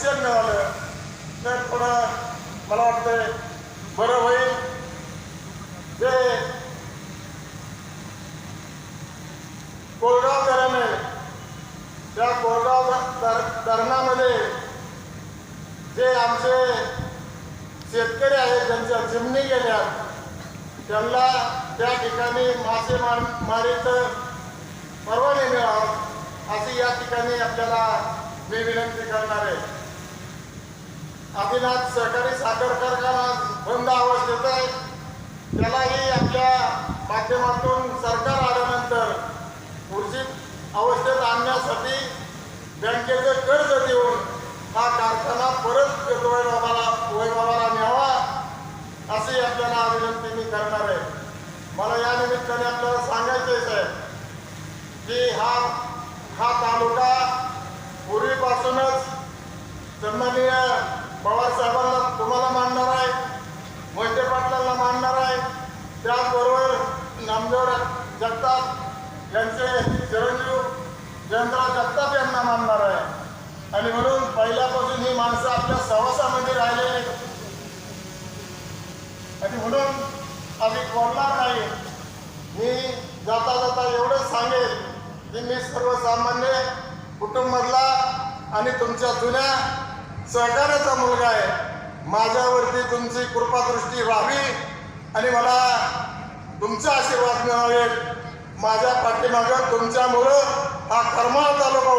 शिक्षण मिळालं. तर थोडं मला वाटतंय बरं होईल. ते कोरगाव धरण आहे त्या कोरगाव धरणामध्ये जे आमचे शेतकरी आहेत ज्यांच्या जिमणी गेल्या त्यांना त्या ठिकाणी मासे मार मारीचं परवाने मिळावं अशी या ठिकाणी आपल्याला मी विनंती करणार आहे. आदिनाथ सहकारी साखर कारखाना बंद अवस्थेत आहे. त्यालाही आपल्या माध्यमातून सरकार आल्यानंतर उर्जित अवस्थेत आणण्यासाठी बँकेचं कर्ज देऊन हा कारखाना परत वैभवाला वैभवाला न्यावा अशी आपल्याला विनंती मी करणार आहे. मला या निमित्ताने आपल्याला सांगायचं आहे की हा हा तालुका पवार साहेबांना तुम्हाला मानणार आहे मोहिते पाटलांना मानणार आहे. त्याचबरोबर नामदेव जगताप यांचे चिरंजीव जयंतराव जगताप यांना मानणार आहे. आणि म्हणून पहिल्यापासून ही माणसं आपल्या सहवासामध्ये राहिलेली आणि म्हणून आम्ही बोलणार नाही. मी जाता जाता एवढंच सांगेल की मी सर्वसामान्य कुटुंबातला आणि तुमच्या जुन्या सहकार्याचा मुलगा आहे. माझ्यावरती तुमची कृपादृष्टी व्हावी आणि मला तुमचा आशीर्वाद मिळावेत. माझ्या पाठीमागं तुमच्यामुळं हा करमाळ तालुका